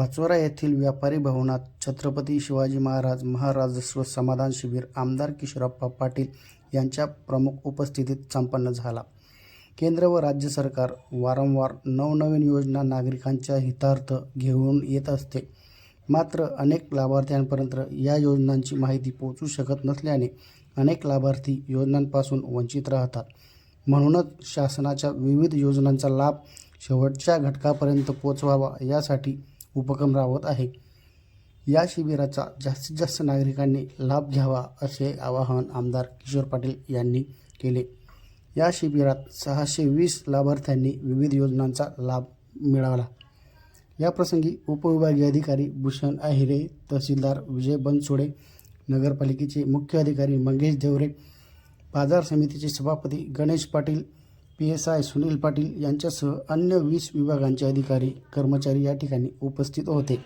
पाचोरा येथील व्यापारी भवनात छत्रपती शिवाजी महाराज महाराजस्व समाधान शिबिर आमदार किशोरप्पा पाटील यांच्या प्रमुख उपस्थितीत संपन्न झाला. केंद्र व राज्य सरकार वारंवार नवनवीन योजना नागरिकांच्या हितार्थ घेऊन येत असते. मात्र अनेक लाभार्थ्यांपर्यंत या योजनांची माहिती पोहोचू शकत नसल्याने अनेक लाभार्थी योजनांपासून वंचित राहतात. म्हणूनच शासनाच्या विविध योजनांचा लाभ शेवटच्या घटकापर्यंत पोचवावा यासाठी उपक्रम राबवत आहे. या शिबिराचा जास्तीत जास्त नागरिकांनी लाभ घ्यावा असे आवाहन आमदार किशोर पाटील यांनी केले. या शिबिरात सहाशे वीस लाभार्थ्यांनी विविध योजनांचा लाभ मिळाला. याप्रसंगी उपविभागीय अधिकारी भूषण आहिरे तहसीलदार विजय बनसोडे नगरपालिकेचे मुख्य अधिकारी मंगेश देवरे बाजार समितीचे सभापती Ganesh Patil P S I Sunil Patil यांच्यासह अन्य वीस विभागांचे अधिकारी कर्मचारी या ठिकाणी उपस्थित होते.